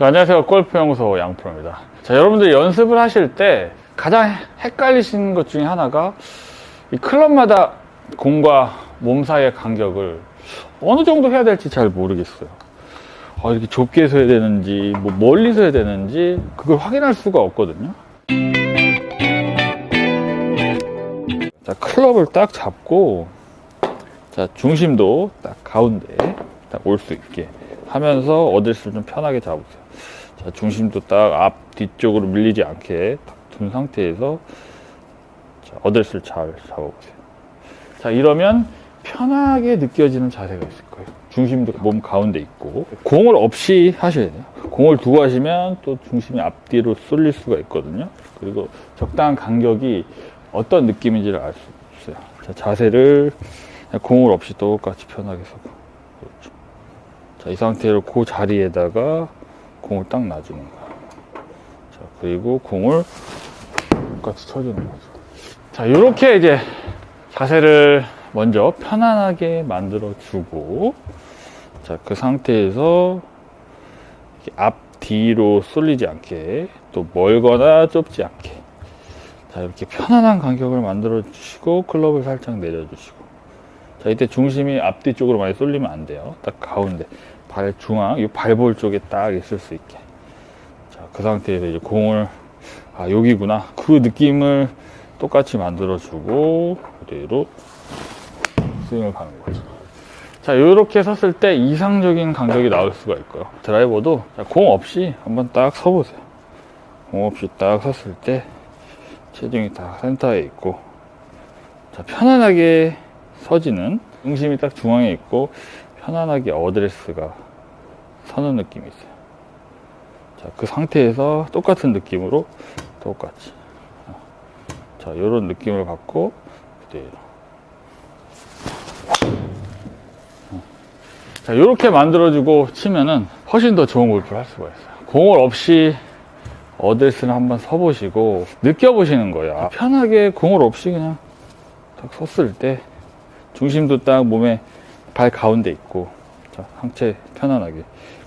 자, 안녕하세요. 골프연구소 양프로입니다. 자, 여러분들 연습을 하실 때 가장 헷갈리시는 것 중에 하나가 이 클럽마다 공과 몸 사이의 간격을 어느 정도 해야 될지 잘 모르겠어요. 아, 이렇게 좁게 해서 해야 되는지, 뭐 멀리서 해야 되는지, 그걸 확인할 수가 없거든요. 자, 클럽을 딱 잡고, 자, 중심도 딱 가운데 딱 올 수 있게 하면서 어드레스를 좀 편하게 잡으세요. 자, 중심도 딱 앞, 뒤쪽으로 밀리지 않게 딱둔 상태에서 자, 어드레스를 잘 잡아보세요. 자, 이러면 편하게 느껴지는 자세가 있을 거예요. 중심도 몸 가운데 있고 공을 없이 하셔야 돼요. 공을 두고 하시면 또 중심이 앞뒤로 쏠릴 수가 있거든요. 그리고 적당한 간격이 어떤 느낌인지를 알 수 있어요. 자, 자세를 공을 없이 똑같이 편하게 서고. 자, 이 상태로 그 자리에다가 공을 딱 놔주는 거야. 자, 그리고 공을 똑같이 쳐주는 거죠. 자, 이렇게 이제 자세를 먼저 편안하게 만들어 주고, 자, 그 상태에서 앞, 뒤로 쏠리지 않게, 또 멀거나 좁지 않게. 자, 이렇게 편안한 간격을 만들어 주시고, 클럽을 살짝 내려 주시고. 자, 이때 중심이 앞뒤 쪽으로 많이 쏠리면 안 돼요. 딱 가운데. 발 중앙, 이 발볼 쪽에 딱 있을 수 있게. 자, 그 상태에서 이제 공을, 아, 여기구나. 그 느낌을 똑같이 만들어 주고, 그대로 스윙을 가는 거죠. 자, 이렇게 섰을 때 이상적인 간격이 나올 수가 있고요. 드라이버도 자, 공 없이 한번 딱 서보세요. 공 없이 딱 섰을 때 체중이 딱 센터에 있고, 자, 편안하게 서지는 중심이 딱 중앙에 있고, 편안하게 어드레스가 서는 느낌이 있어요. 자, 그 상태에서 똑같은 느낌으로 똑같이. 자, 요런 느낌을 갖고 그대로. 자, 요렇게 만들어주고 치면은 훨씬 더 좋은 골프를 할 수가 있어요. 공을 없이 어드레스를 한번 서보시고 느껴보시는 거예요. 아, 편하게 공을 없이 그냥 딱 섰을 때 중심도 딱 몸에 발 가운데 있고 자, 상체 편안하게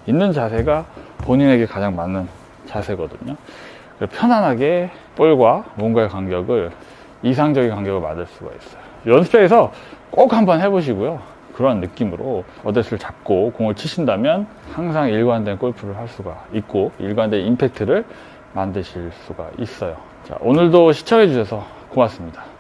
있는 자세가 본인에게 가장 맞는 자세거든요. 편안하게 볼과 몸과의 간격을 이상적인 간격을 만들 수가 있어요. 연습장에서 꼭 한번 해보시고요. 그런 느낌으로 어드레스를 잡고 공을 치신다면 항상 일관된 골프를 할 수가 있고 일관된 임팩트를 만드실 수가 있어요. 자, 오늘도 시청해주셔서 고맙습니다.